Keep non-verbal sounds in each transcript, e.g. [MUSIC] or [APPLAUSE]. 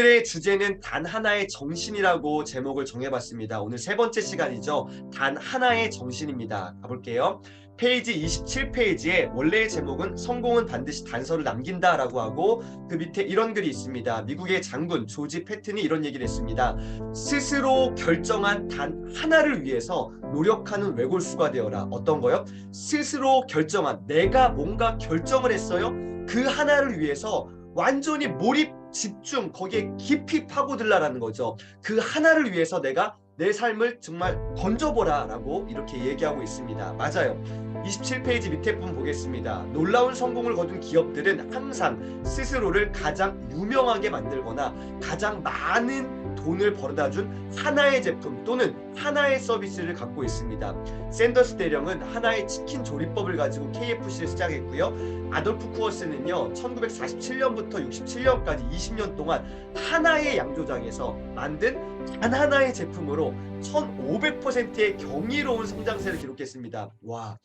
오늘의 주제는 단 하나의 정신이라고 제목을 정해봤습니다. 오늘 세 번째 시간이죠. 단 하나의 정신입니다. 가볼게요. 페이지 27페이지에 원래의 제목은 성공은 반드시 단서를 남긴다 라고 하고 그 밑에 이런 글이 있습니다. 미국의 장군 조지 패튼이 이런 얘기를 했습니다. 스스로 결정한 단 하나를 위해서 노력하는 외골수가 되어라. 어떤 거요? 스스로 결정한 내가 뭔가 결정을 했어요. 그 하나를 위해서 완전히 몰입 집중 거기에 깊이 파고들라라는 거죠. 그 하나를 위해서 내가 내 삶을 정말 던져보라 라고 이렇게 얘기하고 있습니다. 맞아요. 27페이지 밑에 분 보겠습니다. 놀라운 성공을 거둔 기업들은 항상 스스로를 가장 유명하게 만들거나 가장 많은 돈을 벌어다 준 하나의 제품 또는 하나의 서비스를 갖고 있습니다. 샌더스 대령은 하나의 치킨 조리법을 가지고 KFC를 시작했고요. 아돌프 쿠어스는요 1947년부터 67년까지 20년 동안 하나의 양조장에서 만든 단 하나의 제품으로 1500%의 경이로운 성장세를 기록했습니다. 와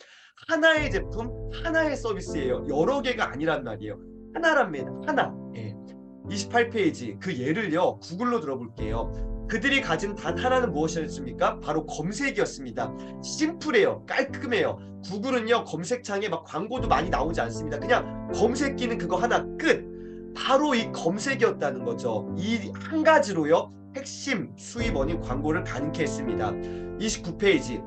하나의 제품 하나의 서비스예요. 여러 개가 아니란 말이에요. 하나랍니다. 하나. 예. 28페이지 그 예를요 구글로 들어볼게요. 그들이 가진 단 하나는 무엇이었습니까? 바로 검색이었습니다. 심플해요. 깔끔해요. 구글은요 검색창에 막 광고도 많이 나오지 않습니다. 그냥 검색기는 그거 하나 끝. 바로 이 검색이었다는 거죠. 이 한 가지로요 핵심 수입원인 광고를 가능케 했습니다. 29페이지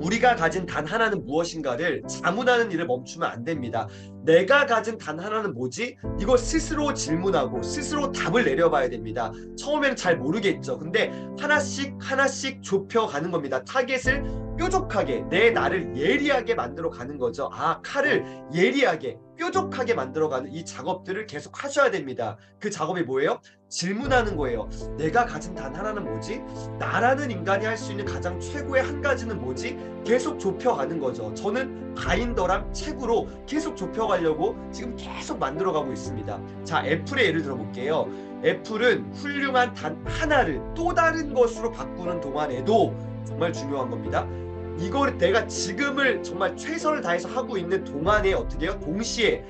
우리가 가진 단 하나는 무엇인가를 자문하는 일을 멈추면 안 됩니다. 내가 가진 단 하나는 뭐지? 이거 스스로 질문하고 스스로 답을 내려봐야 됩니다. 처음에는 잘 모르겠죠. 근데 하나씩 하나씩 좁혀가는 겁니다. 타겟을 뾰족하게 내 나를 예리하게 만들어 가는 거죠. 아 칼을 예리하게 뾰족하게 만들어 가는 이 작업들을 계속 하셔야 됩니다. 그 작업이 뭐예요? 질문하는 거예요. 내가 가진 단 하나는 뭐지? 나라는 인간이 할 수 있는 가장 최고의 한 가지는 뭐지? 계속 좁혀가는 거죠. 저는 바인더랑 책으로 계속 좁혀가 려고 지금 계속 만들어가고 있습니다. 자, 애플의 예를 들어볼게요. 애플은 훌륭한 단 하나를 또 다른 것으로 바꾸는 동안에도 정말 중요한 겁니다. 이걸 내가 지금을 정말 최선을 다해서 하고 있는 동안에 어떻게 해요? 동시에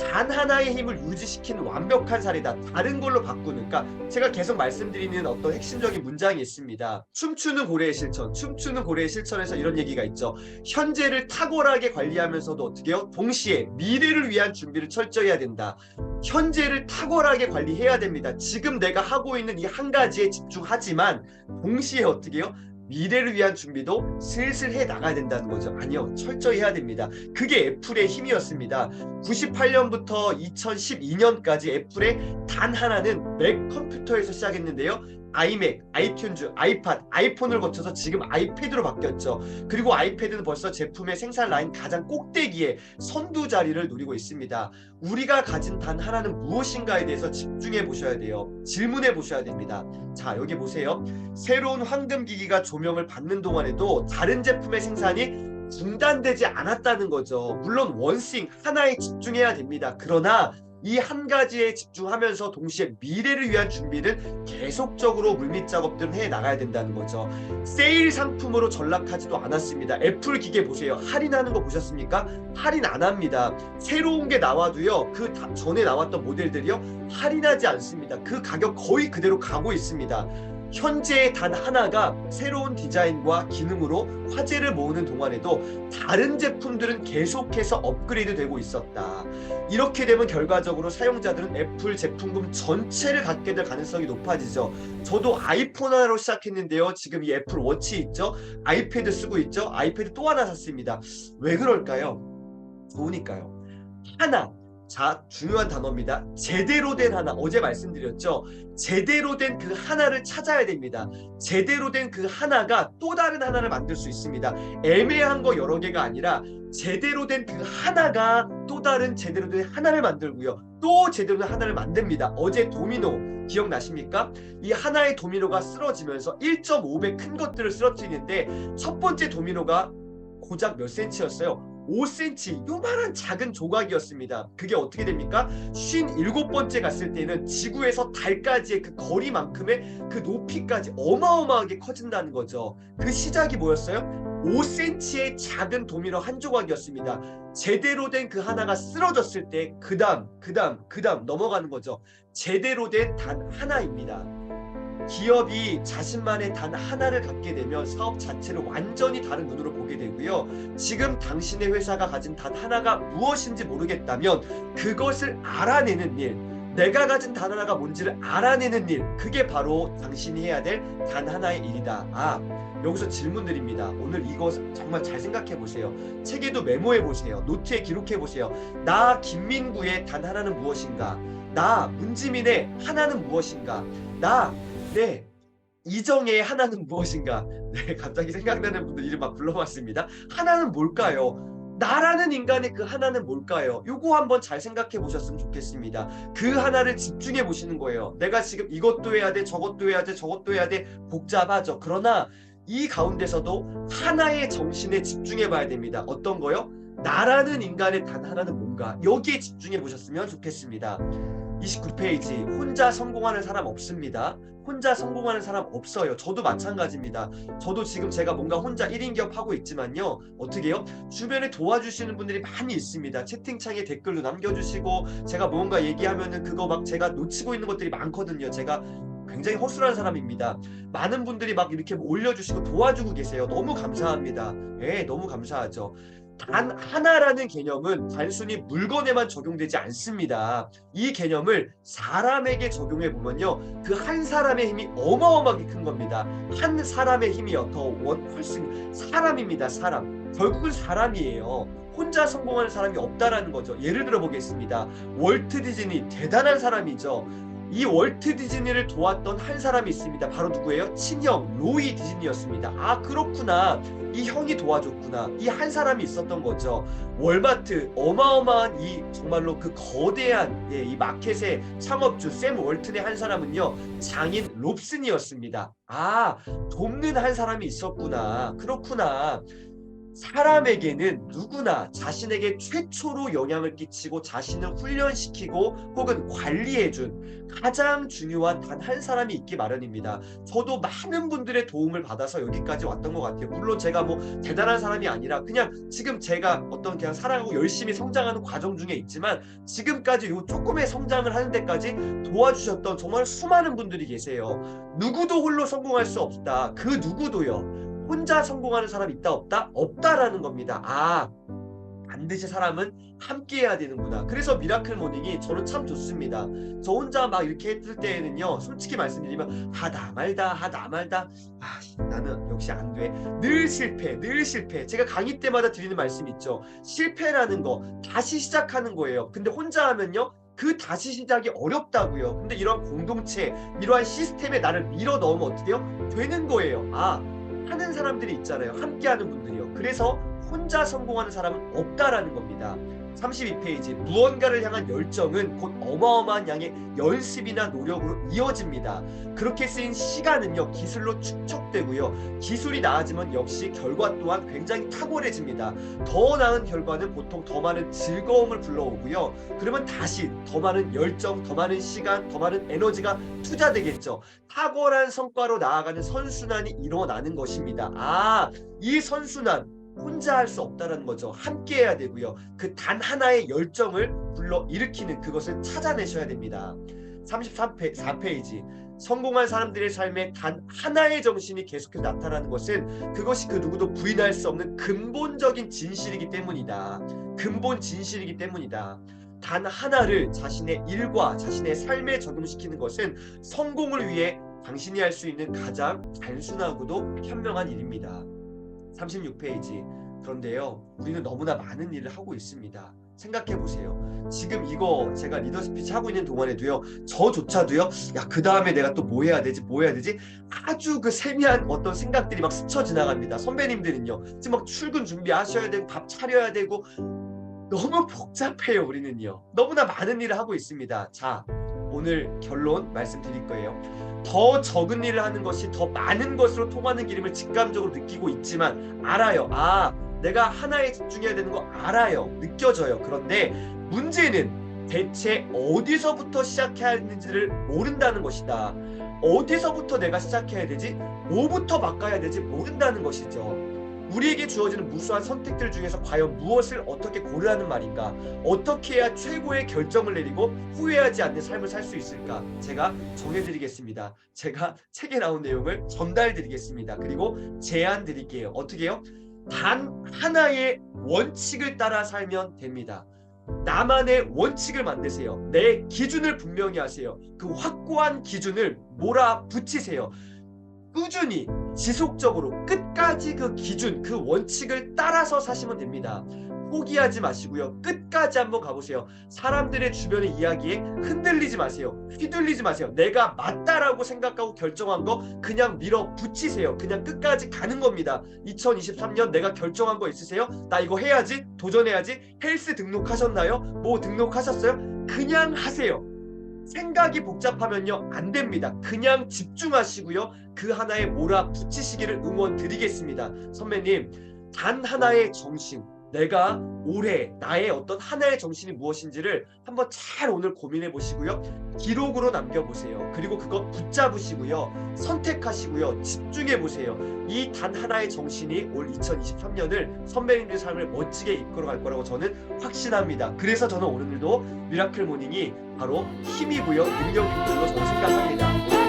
단 하나의 힘을 유지시키는 완벽한 사례다. 다른 걸로 바꾸는. 그러니까 제가 계속 말씀드리는 어떤 핵심적인 문장이 있습니다. 춤추는 고래의 실천. 춤추는 고래의 실천에서 이런 얘기가 있죠. 현재를 탁월하게 관리하면서도 어떻게 해요? 동시에 미래를 위한 준비를 철저히 해야 된다. 현재를 탁월하게 관리해야 됩니다. 지금 내가 하고 있는 이 한 가지에 집중하지만 동시에 어떻게 해요? 미래를 위한 준비도 슬슬 해 나가야 된다는 거죠. 아니요. 철저히 해야 됩니다. 그게 애플의 힘이었습니다. 98년부터 2012년까지 애플의 단 하나는 맥 컴퓨터에서 시작했는데요. 아이맥, 아이튠즈, 아이팟, 아이폰을 거쳐서 지금 아이패드로 바뀌었죠. 그리고 아이패드는 벌써 제품의 생산 라인 가장 꼭대기에 선두 자리를 노리고 있습니다. 우리가 가진 단 하나는 무엇인가에 대해서 집중해 보셔야 돼요. 질문해 보셔야 됩니다. 자, 여기 보세요. 새로운 황금 기기가 조명을 받는 동안에도 다른 제품의 생산이 중단되지 않았다는 거죠. 물론 원싱 하나에 집중해야 됩니다. 그러나 이 한 가지에 집중하면서 동시에 미래를 위한 준비를 계속적으로 물밑 작업들을 해 나가야 된다는 거죠. 세일 상품으로 전락하지도 않았습니다. 애플 기계 보세요. 할인하는 거 보셨습니까? 할인 안 합니다. 새로운 게 나와도요. 그 다- 전에 나왔던 모델들이요. 할인하지 않습니다. 그 가격 거의 그대로 가고 있습니다. 현재 단 하나가 새로운 디자인과 기능으로 화제를 모으는 동안에도 다른 제품들은 계속해서 업그레이드 되고 있었다. 이렇게 되면 결과적으로 사용자들은 애플 제품군 전체를 갖게 될 가능성이 높아지죠. 저도 아이폰 하나로 시작했는데요. 지금 이 애플 워치 있죠? 아이패드 쓰고 있죠? 아이패드 또 하나 샀습니다. 왜 그럴까요? 좋으니까요. 하나. 자, 중요한 단어입니다. 제대로 된 하나. 어제 말씀드렸죠? 제대로 된 그 하나를 찾아야 됩니다. 제대로 된 그 하나가 또 다른 하나를 만들 수 있습니다. 애매한 거 여러 개가 아니라 제대로 된 그 하나가 또 다른 제대로 된 하나를 만들고요. 또 제대로 된 하나를 만듭니다. 어제 도미노 기억나십니까? 이 하나의 도미노가 쓰러지면서 1.5배 큰 것들을 쓰러뜨리는데 첫 번째 도미노가 고작 몇 센치였어요? 5cm 요만한 작은 조각이었습니다. 그게 어떻게 됩니까? 57번째 갔을 때는 지구에서 달까지의 그 거리만큼의 그 높이까지 어마어마하게 커진다는 거죠. 그 시작이 뭐였어요? 5cm의 작은 도미노 한 조각이었습니다. 제대로 된 그 하나가 쓰러졌을 때 그다음 그다음 그다음 넘어가는 거죠. 제대로 된 단 하나입니다. 기업이 자신만의 단 하나를 갖게 되면 사업 자체를 완전히 다른 눈으로 보게 되고요. 지금 당신의 회사가 가진 단 하나가 무엇인지 모르겠다면 그것을 알아내는 일, 내가 가진 단 하나가 뭔지를 알아내는 일, 그게 바로 당신이 해야 될 단 하나의 일이다. 아, 여기서 질문 드립니다. 오늘 이거 정말 잘 생각해 보세요. 책에도 메모해 보세요. 노트에 기록해 보세요. 나 김민구의 단 하나는 무엇인가? 나 문지민의 하나는 무엇인가? 나 네. 이정의 하나는 무엇인가? [LAUGHS] 네, 갑자기 생각나는 분들 이름 막 불러봤습니다. 하나는 뭘까요? 나라는 인간의 그 하나는 뭘까요? 요거 한번 잘 생각해 보셨으면 좋겠습니다. 그 하나를 집중해 보시는 거예요. 내가 지금 이것도 해야 돼, 저것도 해야 돼, 저것도 해야 돼. 복잡하죠. 그러나 이 가운데서도 하나의 정신에 집중해 봐야 됩니다. 어떤 거요? 나라는 인간의 단 하나는 뭔가? 여기에 집중해 보셨으면 좋겠습니다. 29페이지 혼자 성공하는 사람 없습니다. 혼자 성공하는 사람 없어요. 저도 마찬가지입니다. 저도 지금 제가 뭔가 혼자 1인 기업 하고 있지만요. 어떻게 해요? 주변에 도와주시는 분들이 많이 있습니다. 채팅창에 댓글도 남겨주시고 제가 뭔가 얘기하면은 그거 막 제가 놓치고 있는 것들이 많거든요. 제가 굉장히 허술한 사람입니다. 많은 분들이 막 이렇게 올려주시고 도와주고 계세요. 너무 감사합니다. 예, 너무 감사하죠. 단 하나라는 개념은 단순히 물건에만 적용되지 않습니다. 이 개념을 사람에게 적용해 보면요. 그 한 사람의 힘이 어마어마하게 큰 겁니다. 한 사람의 힘이요. 더 원, 훨씬 사람입니다. 사람. 결국은 사람이에요. 혼자 성공하는 사람이 없다라는 거죠. 예를 들어 보겠습니다. 월트 디즈니 대단한 사람이죠. 이 월트 디즈니를 도왔던 한 사람이 있습니다. 바로 누구예요? 친형 로이 디즈니였습니다. 아 그렇구나. 이 형이 도와줬구나. 이 한 사람이 있었던 거죠. 월마트 어마어마한 이 정말로 그 거대한 예, 이 마켓의 창업주 샘 월튼의 한 사람은요 장인 롭슨이었습니다. 아 돕는 한 사람이 있었구나. 그렇구나. 사람에게는 누구나 자신에게 최초로 영향을 끼치고 자신을 훈련시키고 혹은 관리해준 가장 중요한 단 한 사람이 있기 마련입니다. 저도 많은 분들의 도움을 받아서 여기까지 왔던 것 같아요. 물론 제가 뭐 대단한 사람이 아니라 그냥 지금 제가 어떤 그냥 사랑하고 열심히 성장하는 과정 중에 있지만 지금까지 요 조금의 성장을 하는 데까지 도와주셨던 정말 수많은 분들이 계세요. 누구도 홀로 성공할 수 없다. 그 누구도요. 혼자 성공하는 사람이 있다 없다? 없다라는 겁니다. 아 반드시 사람은 함께 해야 되는구나. 그래서 미라클 모닝이 저는 참 좋습니다. 저 혼자 막 이렇게 했을 때에는요. 솔직히 말씀드리면 하다 말다 하다 말다 아 나는 역시 안 돼. 늘 실패 늘 실패. 제가 강의 때마다 드리는 말씀 있죠. 실패라는 거 다시 시작하는 거예요. 근데 혼자 하면요. 그 다시 시작이 어렵다고요. 근데 이런 공동체, 이러한 시스템에 나를 밀어 넣으면 어떻게 돼요? 되는 거예요. 아, 하는 사람들이 있잖아요. 함께하는 분들이요. 그래서 혼자 성공하는 사람은 없다라는 겁니다. 32페이지 무언가를 향한 열정은 곧 어마어마한 양의 연습이나 노력으로 이어집니다. 그렇게 쓰인 시간은요 기술로 축적되고요 기술이 나아지면 역시 결과 또한 굉장히 탁월해집니다. 더 나은 결과는 보통 더 많은 즐거움을 불러오고요. 그러면 다시 더 많은 열정, 더 많은 시간, 더 많은 에너지가 투자되겠죠. 탁월한 성과로 나아가는 선순환이 일어나는 것입니다. 아, 이 선순환 혼자 할 수 없다는 거죠. 함께 해야 되고요. 그 단 하나의 열정을 불러 일으키는 그것을 찾아내셔야 됩니다. 34페이지. 성공한 사람들의 삶에 단 하나의 정신이 계속해서 나타나는 것은 그것이 그 누구도 부인할 수 없는 근본적인 진실이기 때문이다. 근본 진실이기 때문이다. 단 하나를 자신의 일과 자신의 삶에 적용시키는 것은 성공을 위해 당신이 할 수 있는 가장 단순하고도 현명한 일입니다. 36페이지. 그런데요, 우리는 너무나 많은 일을 하고 있습니다. 생각해 보세요. 지금 이거 제가 리더 스피치 하고 있는 동안에도요, 저조차도요, 야, 그 다음에 내가 또 뭐 해야 되지, 뭐 해야 되지? 아주 그 세미한 어떤 생각들이 막 스쳐 지나갑니다. 선배님들은요, 지금 막 출근 준비하셔야 되고, 밥 차려야 되고, 너무 복잡해요, 우리는요. 너무나 많은 일을 하고 있습니다. 자, 오늘 결론 말씀드릴 거예요. 더 적은 일을 하는 것이 더 많은 것으로 통하는 기름을 직감적으로 느끼고 있지만 알아요. 아 내가 하나에 집중해야 되는 거 알아요. 느껴져요. 그런데 문제는 대체 어디서부터 시작해야 하는지를 모른다는 것이다. 어디서부터 내가 시작해야 되지? 뭐부터 바꿔야 되지? 모른다는 것이죠. 우리에게 주어지는 무수한 선택들 중에서 과연 무엇을 어떻게 고르라는 말인가? 어떻게 해야 최고의 결정을 내리고 후회하지 않는 삶을 살 수 있을까? 제가 정해드리겠습니다. 제가 책에 나온 내용을 전달드리겠습니다. 그리고 제안 드릴게요. 어떻게 해요? 단 하나의 원칙을 따라 살면 됩니다. 나만의 원칙을 만드세요. 내 기준을 분명히 하세요. 그 확고한 기준을 몰아붙이세요. 꾸준히 지속적으로 끝까지 그 기준, 그 원칙을 따라서 사시면 됩니다. 포기하지 마시고요. 끝까지 한번 가보세요. 사람들의 주변의 이야기에 흔들리지 마세요. 휘둘리지 마세요. 내가 맞다라고 생각하고 결정한 거 그냥 밀어붙이세요. 그냥 끝까지 가는 겁니다. 2023년 내가 결정한 거 있으세요? 나 이거 해야지, 도전해야지. 헬스 등록하셨나요? 뭐 등록하셨어요? 그냥 하세요. 생각이 복잡하면요 안 됩니다. 그냥 집중하시고요 그 하나에 몰아붙이시기를 응원 드리겠습니다. 선배님 단 하나의 정신 내가 올해 나의 어떤 하나의 정신이 무엇인지를 한번 잘 오늘 고민해 보시고요 기록으로 남겨 보세요. 그리고 그거 붙잡으시고요 선택하시고요 집중해 보세요. 이 단 하나의 정신이 올 2023년을 선배님들 삶을 멋지게 이끌어 갈 거라고 저는 확신합니다. 그래서 저는 오늘도 미라클 모닝이 바로 힘이고요, 능력인 줄로 저는 생각합니다.